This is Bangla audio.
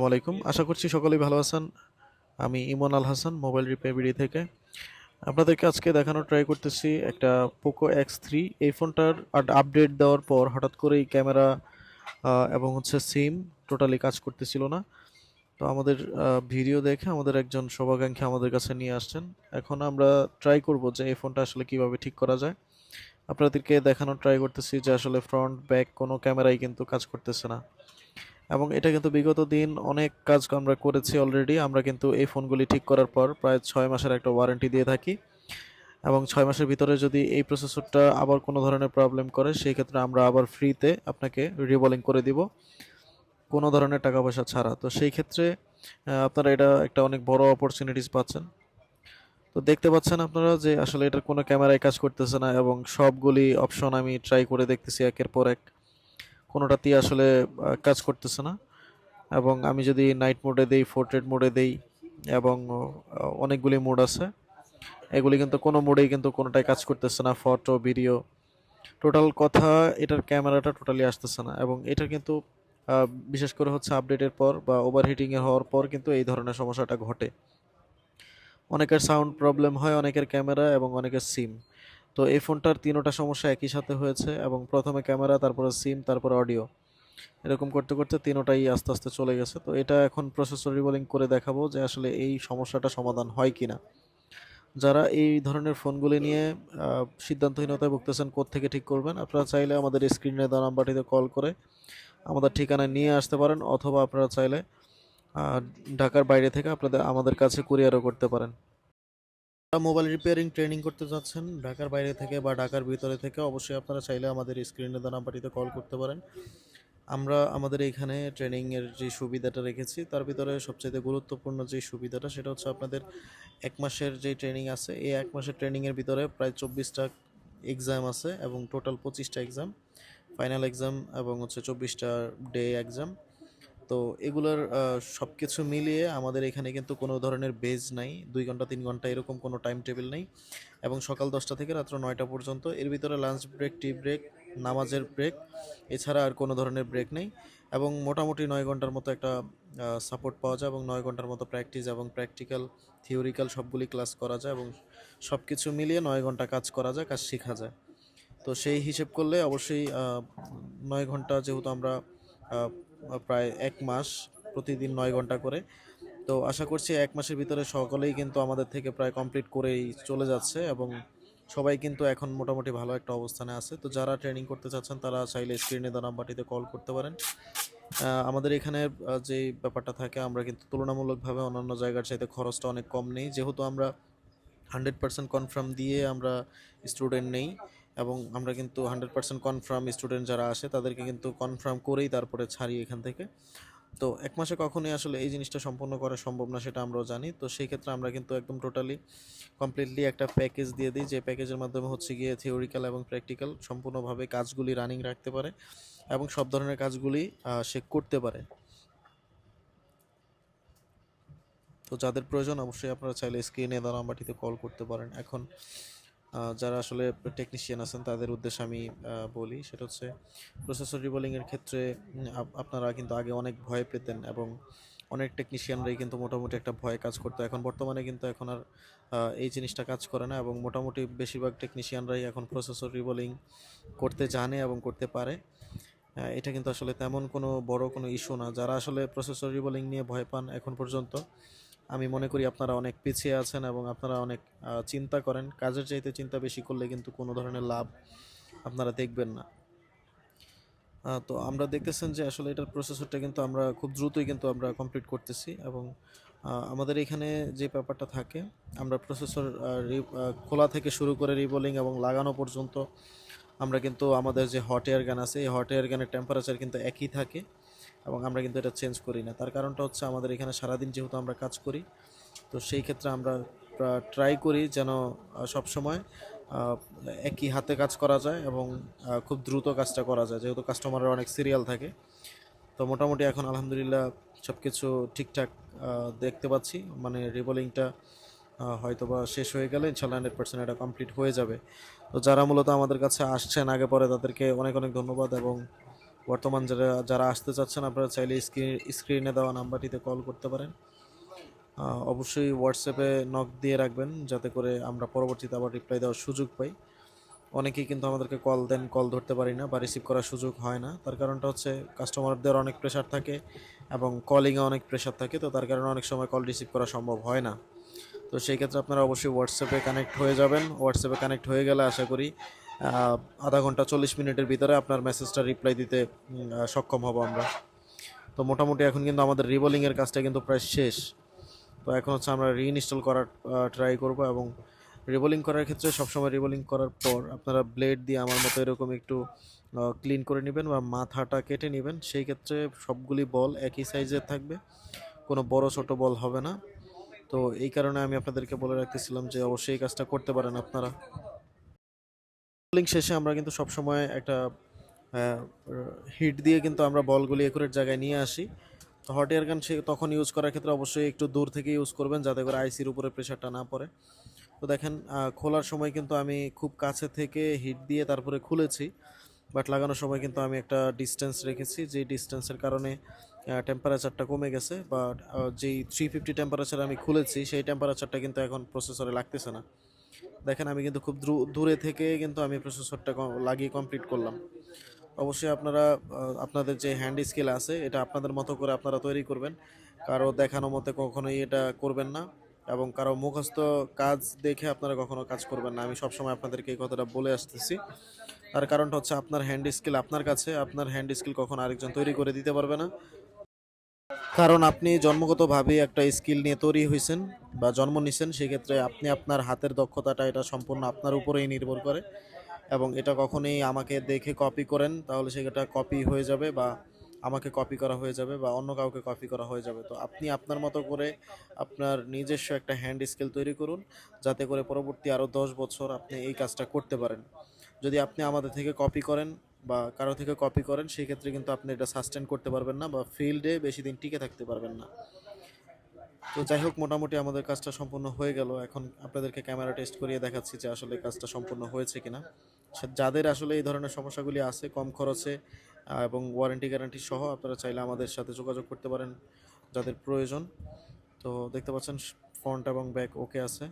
ওয়ালাইকুম। আশা করছি সকলেই ভালো আছেন। আমি Emon Al Hasan, mobile repair BD থেকে। আপনাদেরকে আজকে দেখানোর ট্রাই করতেছি একটা পোকো এক্স থ্রি এই ফোনটার আপডেট দেওয়ার পর হঠাৎ করেই ক্যামেরা এবং হচ্ছে সিম টোটালি কাজ করতেছিল না। তো আমাদের ভিডিও দেখে আমাদের একজন শুভাকাঙ্ক্ষী আমাদের কাছে নিয়ে আসছেন। এখন আমরা ট্রাই করব যে এই ফোনটা আসলে কীভাবে ঠিক করা যায়। আপনাদেরকে দেখানোর ট্রাই করতেছি যে আসলে ফ্রন্ট ব্যাক কোনো ক্যামেরাই কিন্তু কাজ করতেছে না। এবং এটা কিন্তু বিগত দিন অনেক কাজ আমরা করেছি অলরেডি আমরা কিন্তু এই ফোনগুলি ঠিক করার পর প্রায় ছয় মাসের একটা ওয়ারেন্টি দিয়ে থাকি। এবং ছয় মাসের ভিতরে যদি এই প্রসেসরটা আবার কোনো ধরনের প্রবলেম করে, সেই ক্ষেত্রে আমরা আবার ফ্রিতে আপনাকে রিবলিং করে দিব, কোনো ধরনের টাকা পয়সা ছাড়া। তো সেই ক্ষেত্রে আপনারা এটা একটা অনেক বড় অপরচুনিটিস পাচ্ছেন। তো দেখতে পাচ্ছেন আপনারা যে আসলে এটার কোনো ক্যামেরায় কাজ করতেছে না এবং সবগুলি অপশন আমি ট্রাই করে দেখতেছি একের পর এক। কোনোটাতেই আসলে কাজ করতেছে না। এবং আমি যদি নাইট মোডে দেই ফোর্ট্রেট মোডে দেই, এবং অনেকগুলি মোড আছে, এগুলি কিন্তু কোনো মোডেই কিন্তু কোনোটাই কাজ করতেছে না ফটো ভিডিও টোটাল কথা, এটার ক্যামেরাটা টোটালি আসতেছে না, এবং এটা কিন্তু বিশেষ করে হচ্ছে আপডেটের পর বা ওভারহিটিং এর হওয়ার পর কিন্তু এই ধরনের সমস্যাটা ঘটে। অনেকের সাউন্ড প্রবলেম হয়, অনেকের ক্যামেরা এবং অনেকের সিম তো এই ফোনটার তিনোটা সমস্যা একই সাথে হয়েছে এবং প্রথমে ক্যামেরা, তারপরে সিম, তারপরে অডিও। এরকম করতে করতে তিনোটাই আস্তে আস্তে চলে গেছে। তো এটা এখন প্রসেসর রিবোলিং করে দেখাবো যে আসলে এই সমস্যাটা সমাধান হয় কি না যারা এই ধরনের ফোনগুলি নিয়ে সিদ্ধান্তহীনতায় ভুগতেছেন থেকে ঠিক করবেন? আপনারা চাইলে আমাদের স্ক্রিনে দেওয়া নাম্বারটিতে কল করে আমাদের ঠিকানায় নিয়ে আসতে পারেন অথবা আপনারা চাইলে ঢাকার বাইরে থেকে আপনাদের, আমাদের কাছে কুরিয়ারও করতে পারেন। যারা মোবাইল রিপেয়ারিং ট্রেনিং করতে যাচ্ছেন ঢাকার বাইরে থেকে বা ঢাকার ভিতরে থেকে অবশ্যই আপনারা চাইলে আমাদের স্ক্রিনে দেওয়া নাম্বারটিতে কল করতে পারেন। আমরা আমাদের এইখানে ট্রেনিংয়ের যে সুবিধাটা রেখেছি, তার ভিতরে সবচেয়ে গুরুত্বপূর্ণ যে সুবিধাটা, সেটা হচ্ছে আপনাদের এক মাসের যে ট্রেনিং আছে, এই এক মাসের ট্রেনিংয়ের ভিতরে প্রায় চব্বিশটা এক্সাম আছে এবং টোটাল পঁচিশটা এক্সাম ফাইনাল এক্সাম এবং হচ্ছে চব্বিশটা ডে এক্সাম তো এগুলোর সব কিছু মিলিয়ে আমাদের এখানে কিন্তু কোনো ধরনের বেজ নাই। দুই ঘণ্টা, তিন ঘণ্টা এরকম কোনো টাইম টেবিল নেই। এবং সকাল দশটা থেকে রাত্র নয়টা পর্যন্ত। এর ভিতরে লাঞ্চ ব্রেক টি ব্রেক নামাজের ব্রেক এছাড়া আর কোনো ধরনের ব্রেক নেই। এবং মোটামুটি নয় ঘণ্টার মতো একটা সাপোর্ট পাওয়া যায় এবং নয় ঘণ্টার মতো প্র্যাকটিস এবং প্র্যাকটিক্যাল থিওরিক্যাল সবগুলি ক্লাস করা যায় এবং সব কিছু মিলিয়ে নয় ঘণ্টা কাজ করা যায়, কাজ শেখা যায়। তো সেই হিসেব করলে অবশ্যই নয় ঘণ্টা যেহেতু আমরা প্রায় এক মাস প্রতিদিন নয় ঘণ্টা করে। তো আশা করছি এক মাসের ভিতরে সকলেই কিন্তু আমাদের থেকে প্রায় কমপ্লিট করেই চলে যাচ্ছে এবং সবাই কিন্তু এখন মোটামুটি ভালো একটা অবস্থানে আছে। তো যারা ট্রেনিং করতে চাচ্ছেন, তারা চাইলে স্ক্রিনে দেওয়া নাম্বারটিতে কল করতে পারেন। আমাদের এখানে যে ব্যাপারটা থাকে, আমরা কিন্তু তুলনামূলকভাবে অন্যান্য জায়গার চাইতে খরচটা অনেক কম নেই। যেহেতু আমরা হান্ড্রেড পার্সেন্ট কনফার্ম দিয়ে আমরা স্টুডেন্ট নেই এবং আমরা কিন্তু হান্ড্রেড পার্সেন্ট কনফার্ম স্টুডেন্ট যারা আসে, তাদেরকে কিন্তু কনফার্ম করেই তারপরে ছাড়ি এখান থেকে। তো এক মাসে কখনোই আসলে এই জিনিসটা সম্পূর্ণ করা সম্ভব না, সেটা আমরাও জানি। তো সেই ক্ষেত্রে আমরা কিন্তু একদম টোটালি কমপ্লিটলি একটা প্যাকেজ দিয়ে দিই, যে প্যাকেজের মাধ্যমে হচ্ছে গিয়ে থিওরিক্যাল এবং প্র্যাকটিক্যাল সম্পূর্ণভাবে কাজগুলি রানিং রাখতে পারে এবং সব ধরনের কাজগুলি সে করতে পারে। তো যাদের প্রয়োজন অবশ্যই আপনারা চাইলে স্ক্রিনে দেওয়া নাম্বারটিতে কল করতে পারেন। এখন যারা আসলে টেকনিশিয়ান আছেন, তাদের উদ্দেশ্যে আমি বলি, সেটা হচ্ছে প্রসেসর রিবোলিংয়ের ক্ষেত্রে আপ- আপনারা কিন্তু আগে অনেক ভয় পেতেন এবং অনেক টেকনিশিয়ানরাই কিন্তু মোটামুটি একটা ভয় কাজ করতো। এখন বর্তমানে কিন্তু এখন আর এই জিনিসটা কাজ করে না এবং মোটামুটি বেশিরভাগ টেকনিশিয়ানরাই এখন প্রসেসর রিবোলিং করতে জানে এবং করতে পারে। এটা কিন্তু আসলে তেমন কোনো বড় কোনো ইস্যু না। যারা আসলে প্রসেসর রিবোলিং নিয়ে ভয় পান এখন পর্যন্ত আমি মনে করি আপনারা অনেক পিছিয়ে আছেন এবং আপনারা অনেক চিন্তা করেন। কাজের চাইতে চিন্তা বেশি করলে কিন্তু কোনো ধরনের লাভ আপনারা দেখবেন না। তো আমরা দেখতেছেন যে আসলে এটার প্রসেসরটা কিন্তু আমরা খুব দ্রুতই কিন্তু আমরা কমপ্লিট করতেছি এবং আমাদের এখানে যে ব্যাপারটা থাকে, আমরা প্রসেসর খোলা থেকে শুরু করে রিবোলিং এবং লাগানো পর্যন্ত আমরা কিন্তু আমাদের যে হট এয়ার গান আছে, এই হট এয়ার গানের টেম্পারেচার কিন্তু একই থাকে। এবং আমরা কিন্তু এটা চেঞ্জ করি না। তার কারণটা হচ্ছে আমাদের এখানে সারাদিন যেহেতু আমরা কাজ করি, তো সেই ক্ষেত্রে আমরা ট্রাই করি যেন সব সময় একই হাতে কাজ করা যায় এবং খুব দ্রুত কাজটা করা যায়। যেহেতু কাস্টমারের অনেক সিরিয়াল থাকে, তো মোটামুটি এখন আলহামদুলিল্লাহ সব কিছু ঠিকঠাক দেখতে পাচ্ছি। মানে রিবোলিংটা হয়তো বা শেষ হয়ে গেলে ইনশাল্লাহ হান্ড্রেড পার্সেন্ট এটা কমপ্লিট হয়ে যাবে। তো যারা মূলত আমাদের কাছে আসছেন, আগে পরে তাদেরকে অনেক অনেক ধন্যবাদ এবং বর্তমান যারা যারা আসতে চাচ্ছেন, আপনারা চাইলে স্ক্রিন স্ক্রিনে দেওয়া নাম্বারটিতে কল করতে পারেন। অবশ্যই হোয়াটসঅ্যাপে নক দিয়ে রাখবেন, যাতে করে আমরা পরবর্তীতে আবার রিপ্লাই দেওয়ার সুযোগ পাই। অনেকেই কিন্তু আমাদেরকে কল দেন কল ধরতে পারি না, বা রিসিভ করার সুযোগ হয় না। তার কারণটা হচ্ছে কাস্টমারদের অনেক প্রেশার থাকে এবং কলিংয়ে অনেক প্রেশার থাকে, তো তার কারণে অনেক সময় কল রিসিভ করা সম্ভব হয় না। তো সেই ক্ষেত্রে আপনারা অবশ্যই হোয়াটসঅ্যাপে কানেক্ট হয়ে যাবেন। হোয়াটসঅ্যাপে কানেক্ট হয়ে গেলে আশা করি আধা ঘণ্টা চল্লিশ মিনিটের ভিতরে আপনার মেসেজটা রিপ্লাই দিতে সক্ষম হব আমরা। তো মোটামুটি এখন কিন্তু আমাদের রিবোলিংয়ের কাজটা কিন্তু প্রায় শেষ। তো এখন হচ্ছে আমরা রিইনস্টল করার ট্রাই করব এবং রিবোলিং করার ক্ষেত্রে সবসময় রিবোলিং করার পর আপনারা ব্লেড দিয়ে আমার মতো এরকম একটু ক্লিন করে নেবেন বা মাথাটা কেটে নেবেন। সেই ক্ষেত্রে সবগুলি বল একই সাইজের থাকবে, কোনো বড় ছোট বল হবে না। তো এই কারণে আমি আপনাদেরকে বলে রাখতেছিলাম যে অবশ্যই এই কাজটা করতে পারেন আপনারা। বোলিং শেষে আমরা কিন্তু সবসময় একটা হিট দিয়ে কিন্তু আমরা বলগুলি একুরেট জায়গায় নিয়ে আসি। তো হট এয়ার গান সে তখন ইউজ করার ক্ষেত্রে অবশ্যই একটু দূর থেকে ইউজ করবেন যাতে করে আইসির উপরে প্রেশারটা না পড়ে। তো দেখেন খোলার সময় কিন্তু আমি খুব কাছে থেকে হিট দিয়ে তারপরে খুলেছি। বাট লাগানোর সময় কিন্তু আমি একটা ডিস্টেন্স রেখেছি, যে ডিস্টেন্সের কারণে টেম্পারেচারটা কমে গেছে। বা যেই থ্রি ফিফটি টেম্পারেচার আমি খুলেছি, সেই টেম্পারেচারটা কিন্তু এখন প্রসেসরে লাগতেছে না। দেখেন, আমি কিন্তু খুব দ্রু- থেকে কিন্তু আমি প্রসেসরটা লাগিয়ে কমপ্লিট করলাম। অবশ্যই আপনারা আপনাদের যে হ্যান্ড স্কিল আছে, এটা আপনাদের মতো করে আপনারা তৈরি করবেন। কারও দেখানো মতে কখনোই এটা করবেন না এবং কারও মুখস্থ কাজ দেখে আপনারা কখনো কাজ করবেন না। আমি সবসময় আপনাদেরকে এই কথাটা বলে আসতেছি। তার কারণটা হচ্ছে আপনার হ্যান্ড স্কিল আপনার কাছে, আপনার হ্যান্ড স্কিল কখনো আরেকজন তৈরি করে দিতে পারবে না। কারণ আপনি জন্মগতভাবে একটা স্কিল নিয়ে তৈরি হয়েছেন বা জন্ম নিছেন সেক্ষেত্রে আপনি আপনার হাতের দক্ষতাটা এটা সম্পূর্ণ আপনার উপরেই নির্ভর করে এবং এটা কখনোই আমাকে দেখে কপি করেন, তাহলে সেটা কপি হয়ে যাবে বা আমাকে কপি করা হয়ে যাবে বা অন্য কাউকে কপি করা হয়ে যাবে। তো আপনি আপনার মতো করে আপনার নিজস্ব একটা হ্যান্ড স্কিল তৈরি করুন, যাতে করে পরবর্তী আরও দশ বছর আপনি এই কাজটা করতে পারেন। যদি আপনি আমাদের থেকে কপি করেন বা কারও থেকে কপি করেন সেই ক্ষেত্রে কিন্তু আপনি এটা সাস্টেন করতে পারবেন না বা ফিল্ডে বেশি দিন টিকে থাকতে পারবেন না। তো যাই হোক, মোটামুটি আমাদের কাজটা সম্পূর্ণ হয়ে গেল। এখন আপনাদেরকে ক্যামেরা টেস্ট করিয়ে দেখাচ্ছি যে আসলে কাজটা সম্পূর্ণ হয়েছে কিনা। যাদের আসলে এই ধরনের সমস্যাগুলি আছে, কম খরচে এবং ওয়ারেন্টি গ্যারান্টি সহ, আপনারা চাইলে আমাদের সাথে যোগাযোগ করতে পারেন, যাদের প্রয়োজন। তো দেখতে পাচ্ছেন ফ্রন্ট এবং ব্যাক ওকে আছে।